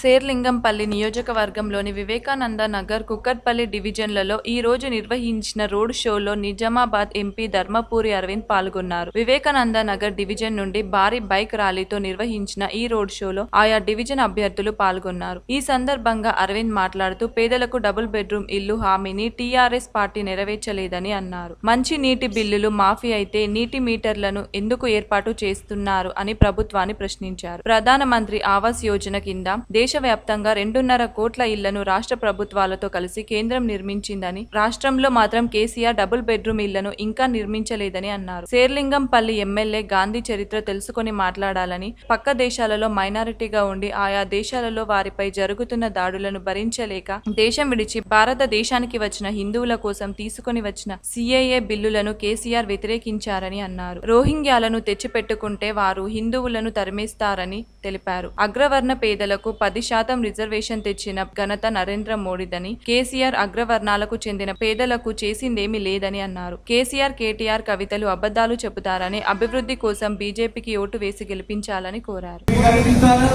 శేర్లింగంపల్లి నియోజకవర్గంలోని వివేకానంద నగర్ కుక్కట్పల్లి డివిజన్లలో ఈ రోజు నిర్వహించిన రోడ్ షోలో నిజామాబాద్ ఎంపీ ధర్మపూరి అరవింద్ పాల్గొన్నారు. వివేకానంద నగర్ డివిజన్ నుండి భారీ బైక్ ర్యాలీతో నిర్వహించిన ఈ రోడ్ షోలో ఆయా డివిజన్ అభ్యర్థులు పాల్గొన్నారు. ఈ సందర్భంగా అరవింద్ మాట్లాడుతూ పేదలకు డబుల్ బెడ్రూమ్ ఇల్లు హామీని టీఆర్ఎస్ పార్టీ నెరవేర్చలేదని అన్నారు. మంచి నీటి బిల్లులు మాఫీ అయితే నీటి మీటర్లను ఎందుకు ఏర్పాటు చేస్తున్నారు? అని ప్రభుత్వాన్ని ప్రశ్నించారు. ప్రధానమంత్రి ఆవాస్ యోజన కింద దేశ దేశవ్యాప్తంగా రెండున్నర కోట్ల ఇళ్ళను రాష్ట్ర ప్రభుత్వాలతో కలిసి కేంద్రం నిర్మించిందని రాష్ట్రంలో మాత్రం కేసీఆర్ డబుల్ బెడ్రూమ్ ఇళ్ళను ఇంకా నిర్మించలేదని అన్నారు. శేర్లింగంపల్లి ఎమ్మెల్యే గాంధీ చరిత్ర తెలుసుకొని మాట్లాడాలని పక్క దేశాలలో మైనారిటీగా ఉండి ఆయా దేశాలలో వారిపై జరుగుతున్న దాడులను భరించలేక దేశం విడిచి భారతదేశానికి వచ్చిన హిందువుల కోసం తీసుకొని వచ్చిన సిఏఏ బిల్లులను కేసీఆర్ వ్యతిరేకించారని అన్నారు. రోహింగ్యాలను తెచ్చిపెట్టుకుంటే వారు హిందువులను తరిమేస్తారని తెలిపారు. అగ్రవర్ణ పేదలకు పది పది శాతం రిజర్వేషన్ తెచ్చిన ఘనత నరేంద్ర మోడీదని కేసీఆర్ అగ్రవర్ణాలకు చెందిన పేదలకు చేసిందేమీ లేదని అన్నారు. కేసీఆర్ కేటీఆర్ కవితలు అబద్ధాలు చెబుతారని అభివృద్ధి కోసం బీజేపీకి ఓటు వేసి గెలిపించాలని కోరారు. స్వీకరించారు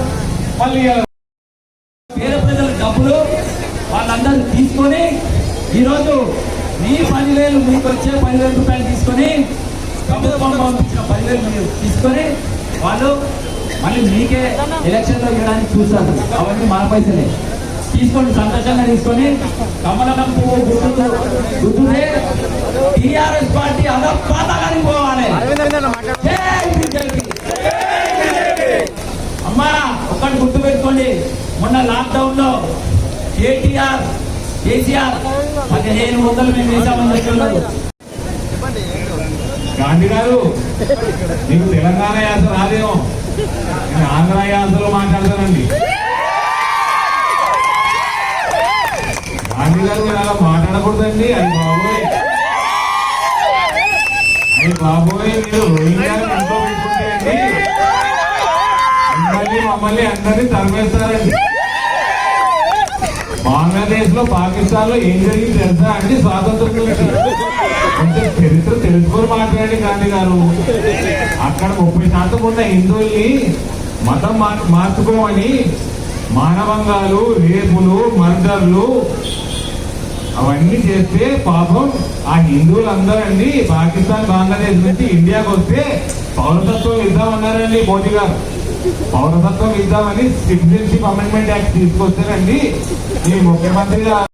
మళ్ళీ పేద వాళ్ళందరూ తీసుకొని ఈరోజు మీ పదివేలు మీకు వచ్చే పదివేల రూపాయలు తీసుకొని ప్రభుత్వం పంపించిన పదివేలు మీరు తీసుకొని వాళ్ళు మళ్ళీ మీకే ఎలక్షన్లో ఇవ్వడానికి చూస్తారు అవన్నీ మన పైసలే. తీసుకొని సంతోషంగా తీసుకొని కమలం పువ్వు గుర్తు గుర్తుంటే టీఆర్ఎస్ పార్టీ అదో పాతగానికి పోవాలి. అమ్మా ఒక్కటి గుర్తు పెట్టుకోండి. మొన్న లాక్డౌన్లో కేటీఆర్ కేసీఆర్ పదిహేను వందలు మేము వేసామని చెప్తున్నారు గాంధీ గారు నీకు తెలంగాణ యాస రాదేమో. నేను ఆంధ్ర యాసలో మాట్లాడతానండి. గాంధీ గారు మీరు అలా మాట్లాడకూడదండి అది బాబోయ్. అది బాబోయ్ మీరు రోహింగ్యాలు ఇంట్లో పెట్టుకుంటే అండి. మిమ్మల్ని మమ్మల్ని అందరినీ తరిమేస్తారండి. బంగ్లాదేశ్లో పాకిస్తాన్లో ఏం జరిగింది తెలుసా అండి స్వాతంత్రం చరిత్ర తెలుసుకొని మాట్లాడారు గాంధీ గారు. అక్కడ ముప్పై శాతం ఉన్న హిందువుల్ని మతం మార్- మార్చుకోమని మానవంగాలు రేపులు మర్డర్లు అవన్నీ చేస్తే పాపం ఆ హిందువులందరండి పాకిస్తాన్ బంగ్లాదేశ్ నుంచి ఇండియాకి వస్తే పౌరసత్వం ఇద్దామన్నారండి మోదీ గారు. పౌరసత్వం ఇద్దామని సిటిజన్షిప్ అమెండ్మెంట్ యాక్ట్ తీసుకొచ్చారండి ఈ ముఖ్యమంత్రి గారు